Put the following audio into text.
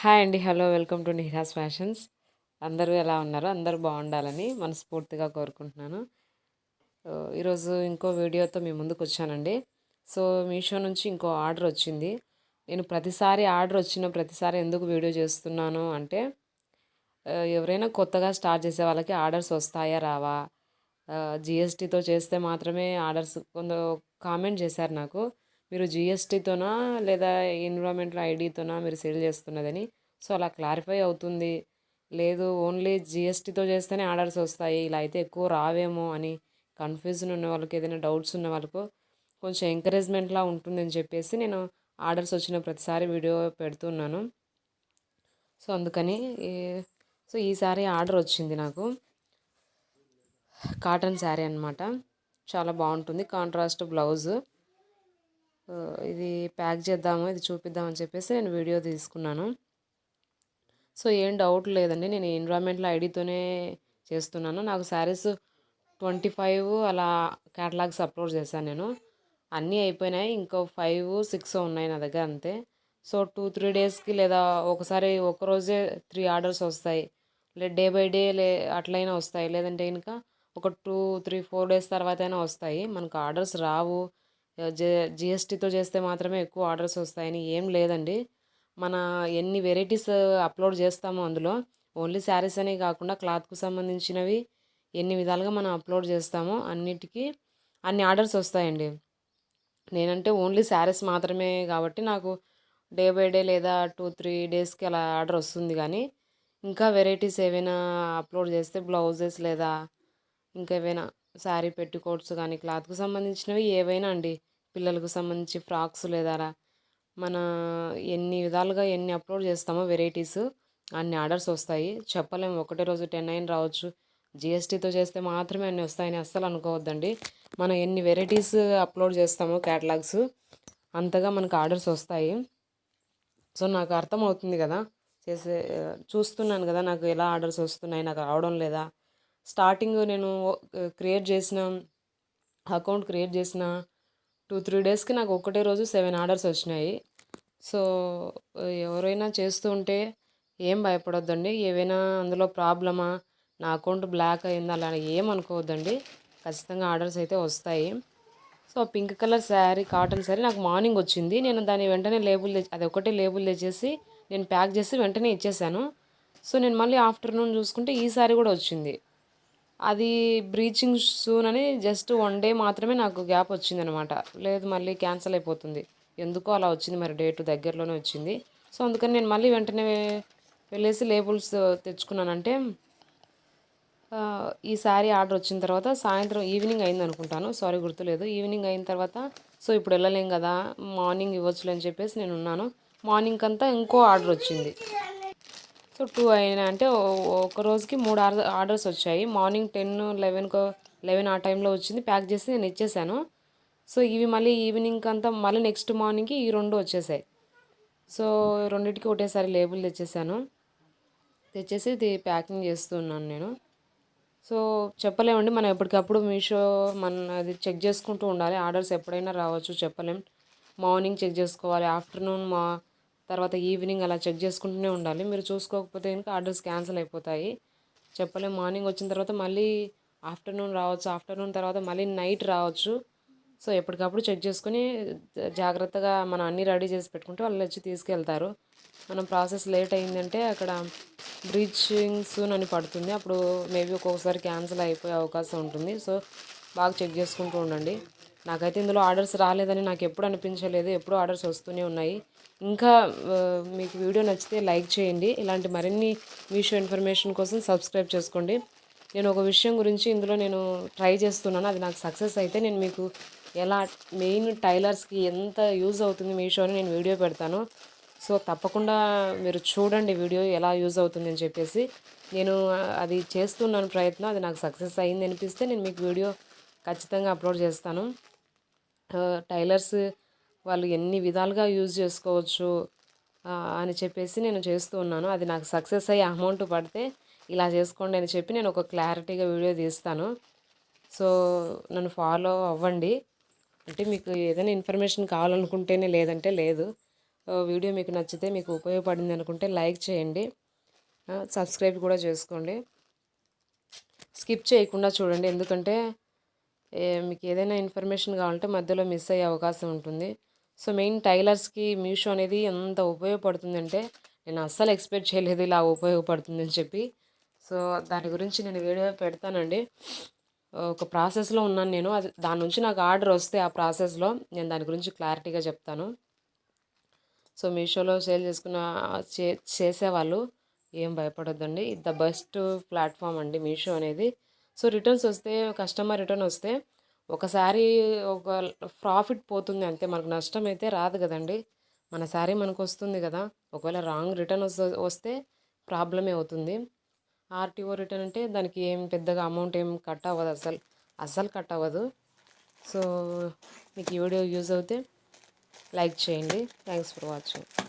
Hi అండి. Hello welcome to Nihas fashions. అందరూ ఎలా ఉన్నారు? అందరూ బాగుండాలని మనస్ఫూర్తిగా కోరుకుంటున్నాను. ఈరోజు ఇంకో వీడియోతో మీ ముందుకు వచ్చానండి. సో మీషో నుంచి ఇంకో ఆర్డర్ వచ్చింది. నేను ప్రతిసారి ఆర్డర్ వచ్చిన ప్రతిసారి ఎందుకు వీడియో చేస్తున్నాను అంటే ఎవరైనా కొత్తగా స్టార్ట్ చేసే వాళ్ళకి ఆర్డర్స్ వస్తాయా రావా? జిఎస్టీతో చేస్తే మాత్రమే ఆర్డర్స్ కొంత కామెంట్ చేశారు నాకు. మీరు జిఎస్టీతోనా లేదా ఎన్విరాన్మెంటల్ ఐడితోనా మీరు సేల్ చేస్తున్నదని. సో అలా క్లారిఫై అవుతుంది. లేదు ఓన్లీ జిఎస్టీతో చేస్తేనే ఆర్డర్స్ వస్తాయి. ఇలా అయితే ఎక్కువ రావేమో అని కన్ఫ్యూజన్ ఉన్న వాళ్ళకి ఏదైనా డౌట్స్ ఉన్న వాళ్ళకు కొంచెం ఎంకరేజ్మెంట్లా ఉంటుందని చెప్పేసి నేను ఆర్డర్స్ వచ్చిన ప్రతిసారి వీడియో పెడుతున్నాను. సో అందుకని ఈ- సో ఈసారి ఆర్డర్ వచ్చింది నాకు. కాటన్ శారీ అన్నమాట. చాలా బాగుంటుంది. కాంట్రాస్ట్ బ్లౌజు ఇది ప్యాక్ చేద్దాము ఇది చూపిద్దామని చెప్పేసి నేను వీడియో తీసుకున్నాను. సో ఏం డౌట్ లేదండి. నేను ఎన్విరాన్మెంట్లో ఐడితోనే చేస్తున్నాను. నాకు శారీస్ ట్వంటీ ఫైవ్ అలా క్యాటలాగ్స్ అప్లోడ్ చేశాను నేను. అన్నీ అయిపోయినాయి. ఇంకో ఫైవ్ సిక్స్ ఉన్నాయి నా దగ్గర అంతే. సో టూ త్రీ డేస్కి లేదా ఒకసారి ఒక రోజే త్రీ ఆర్డర్స్ వస్తాయి. లే డే బై డే లే అట్లయినా వస్తాయి. లేదంటే ఇంకా ఒక టూ త్రీ ఫోర్ డేస్ తర్వాత అయినా వస్తాయి. మనకు ఆర్డర్స్ రావు. జిఎస్టీతో చేస్తే మాత్రమే ఎక్కువ ఆర్డర్స్ వస్తాయని ఏం లేదండి. మన ఎన్ని వెరైటీస్ అప్లోడ్ చేస్తామో అందులో ఓన్లీ శారీస్ అనే కాకుండా క్లాత్కు సంబంధించినవి ఎన్ని విధాలుగా మనం అప్లోడ్ చేస్తామో అన్నిటికీ అన్ని ఆర్డర్స్ వస్తాయండి. నేనంటే ఓన్లీ శారీస్ మాత్రమే కాబట్టి నాకు డే బై డే లేదా టూ త్రీ డేస్కి అలా ఆర్డర్ వస్తుంది కానీ ఇంకా వెరైటీస్ ఏవైనా అప్లోడ్ చేస్తే బ్లౌజెస్ లేదా ఇంకా ఏవైనా శారీ పెట్టికోట్స్ కానీ క్లాత్కు సంబంధించినవి ఏవైనా అండి. పిల్లలకు సంబంధించి ఫ్రాక్స్ లేదా మన ఎన్ని విధాలుగా ఎన్ని అప్లోడ్ చేస్తామో వెరైటీస్ అన్ని ఆర్డర్స్ వస్తాయి. చెప్పలేము ఒకటే రోజు టెన్ అయిన రావచ్చు. జిఎస్టీతో చేస్తే మాత్రమే అన్ని వస్తాయని అస్సలు అనుకోవద్దండి. మనం ఎన్ని వెరైటీస్ అప్లోడ్ చేస్తామో క్యాటలాగ్స్ అంతగా మనకు ఆర్డర్స్ వస్తాయి. సో నాకు అర్థమవుతుంది కదా. చేసే చూస్తున్నాను కదా నాకు ఎలా ఆర్డర్స్ వస్తున్నాయి నాకు రావడం లేదా స్టార్టింగ్ నేను క్రియేట్ చేసిన అకౌంట్ క్రియేట్ చేసిన టూ త్రీ డేస్కి నాకు ఒకటే రోజు సెవెన్ ఆర్డర్స్ వచ్చినాయి. సో ఎవరైనా చేస్తూ ఉంటే ఏం భయపడొద్దండి. ఏవైనా అందులో ప్రాబ్లమా నా అకౌంట్ బ్లాక్ అయిందా అలా ఏం అనుకోవద్దండి. ఖచ్చితంగా ఆర్డర్స్ అయితే వస్తాయి. So pink colour sari cotton sari నాకు మార్నింగ్ వచ్చింది. నేను దాన్ని వెంటనే లేబుల్ తెచ్చి అది ఒకటే లేబుల్ తెచ్చేసి నేను ప్యాక్ చేసి వెంటనే ఇచ్చేసాను. సో నేను మళ్ళీ ఆఫ్టర్నూన్ చూసుకుంటే ఈ శారీ కూడా వచ్చింది. అది బ్రీచింగ్ సూన్ అని జస్ట్ వన్ డే మాత్రమే నాకు గ్యాప్ వచ్చింది అనమాట లేదు మళ్ళీ క్యాన్సిల్ అయిపోతుంది. ఎందుకో అలా వచ్చింది మరి డేట్ దగ్గరలోనే వచ్చింది. సో అందుకని నేను మళ్ళీ వెంటనే వెళ్ళేసి లేబుల్స్ తెచ్చుకున్నానంటే ఈ శారీ ఆర్డర్ వచ్చిన తర్వాత సాయంత్రం ఈవినింగ్ అయింది అనుకుంటాను. సారీ గుర్తులేదు. ఈవినింగ్ అయిన తర్వాత సో ఇప్పుడు వెళ్ళలేం కదా మార్నింగ్ ఇవ్వచ్చులే అని చెప్పేసి నేను ఉన్నాను. మార్నింగ్ అంతా ఇంకో ఆర్డర్ వచ్చింది. సో టూ అయినా అంటే ఒక రోజుకి మూడు ఆర్డర్ ఆర్డర్స్ వచ్చాయి. మార్నింగ్ టెన్ లెవెన్కో లెవెన్ ఆ టైంలో వచ్చింది. ప్యాక్ చేసి నేను ఇచ్చేసాను. సో ఇవి మళ్ళీ ఈవినింగ్ అంతా మళ్ళీ నెక్స్ట్ మార్నింగ్కి ఈ రెండు వచ్చేసాయి. సో రెండింటికి ఒకటేసారి లేబుల్ తెచ్చేసాను. తెచ్చేసి ఇది ప్యాకింగ్ చేస్తున్నాను నేను. సో చెప్పలేమండి. మనం ఎప్పటికప్పుడు మీషో మన అది చెక్ చేసుకుంటూ ఉండాలి. ఆర్డర్స్ ఎప్పుడైనా రావచ్చు చెప్పలేం. మార్నింగ్ చెక్ చేసుకోవాలి. ఆఫ్టర్నూన్ మా తర్వాత ఈవినింగ్ అలా చెక్ చేసుకుంటూనే ఉండాలి. మీరు చూసుకోకపోతే కనుక ఆర్డర్స్ క్యాన్సిల్ అయిపోతాయి. చెప్పలేం. మార్నింగ్ వచ్చిన తర్వాత మళ్ళీ ఆఫ్టర్నూన్ రావచ్చు. ఆఫ్టర్నూన్ తర్వాత మళ్ళీ నైట్ రావచ్చు. సో ఎప్పటికప్పుడు చెక్ చేసుకుని జా- జాగ్రత్తగా మనం అన్నీ రెడీ చేసి పెట్టుకుంటే వాళ్ళు వచ్చి తీసుకెళ్తారు. మనం ప్రాసెస్ లేట్ అయిందంటే అక్కడ బ్రీచింగ్ సూన్ అని పడుతుంది. అప్పుడు మేబీ ఒక్కొక్కసారి క్యాన్సిల్ అయిపోయే అవకాశం ఉంటుంది. సో బాగా చెక్ చేసుకుంటూ ఉండండి. నాకైతే ఇందులో ఆర్డర్స్ రాలేదని నాకు ఎప్పుడు అనిపించలేదు. ఎప్పుడు ఆర్డర్స్ వస్తూనే ఉన్నాయి. ఇంకా మీకు వీడియో నచ్చితే లైక్ చేయండి. ఇలాంటి మరిన్ని మీషో ఇన్ఫర్మేషన్ కోసం సబ్స్క్రైబ్ చేసుకోండి. నేను ఒక విషయం గురించి ఇందులో నేను ట్రై చేస్తున్నాను. అది నాకు సక్సెస్ అయితే నేను మీకు ఎలా మెయిన్ టైలర్స్కి ఎంత యూజ్ అవుతుంది మీషో అని నేను వీడియో పెడతాను. సో తప్పకుండా మీరు చూడండి వీడియో ఎలా యూజ్ అవుతుంది అని చెప్పేసి. నేను అది చేస్తున్నాను ప్రయత్నం. అది నాకు సక్సెస్ అయింది అనిపిస్తే నేను మీకు వీడియో ఖచ్చితంగా అప్లోడ్ చేస్తాను. టైలర్స్ వాళ్ళు ఎన్ని విధాలుగా యూజ్ చేసుకోవచ్చు అని చెప్పేసి నేను చేస్తూ ఉన్నాను. అది నాకు సక్సెస్ అయ్యి అమౌంట్ పడితే ఇలా చేసుకోండి అని చెప్పి నేను ఒక క్లారిటీగా వీడియో తీస్తాను. సో నన్ను ఫాలో అవ్వండి. అంటే మీకు ఏదైనా ఇన్ఫర్మేషన్ కావాలనుకుంటేనే లేదంటే లేదు. వీడియో మీకు నచ్చితే మీకు ఉపయోగపడింది అనుకుంటే లైక్ చేయండి. సబ్స్క్రైబ్ కూడా చేసుకోండి. స్కిప్ చేయకుండా చూడండి. ఎందుకంటే మీకు ఏదైనా ఇన్ఫర్మేషన్ కావాలంటే మధ్యలో మిస్ అయ్యే అవకాశం ఉంటుంది. సో మెయిన్ టైలర్స్కి మీషో అనేది ఎంత ఉపయోగపడుతుందంటే నేను అస్సలు ఎక్స్పెక్ట్ చేయలేదు ఇలా ఉపయోగపడుతుందని చెప్పి. సో దాని గురించి నేను వీడియో పెడతానండి. ఒక ప్రాసెస్లో ఉన్నాను నేను. అది దాని నుంచి నాకు ఆర్డర్ వస్తే ఆ ప్రాసెస్లో నేను దాని గురించి క్లారిటీగా చెప్తాను. సో మీషోలో సేల్ చేసుకున్న చే చేసేవాళ్ళు ఏం భయపడొద్దండి. ఇది ద బెస్ట్ ప్లాట్ఫామ్ అండి మీషో అనేది. సో రిటర్న్స్ వస్తే కస్టమర్ రిటర్న్ వస్తే ఒకసారి ఒక ప్రాఫిట్ పోతుంది అంతే. మనకు నష్టం అయితే రాదు కదండి. మన శారీ మనకు వస్తుంది కదా. ఒకవేళ రాంగ్ రిటర్న్ వస్తే ప్రాబ్లమే అవుతుంది. ఆర్టీఓ రిటర్న్ అంటే దానికి ఏం పెద్దగా అమౌంట్ ఏం కట్ అవ్వదు అసలు. అస్సలు కట్ అవ్వదు. సో మీకు ఈ వీడియో యూజ్ అవుతే లైక్ చేయండి. Thanks for watching.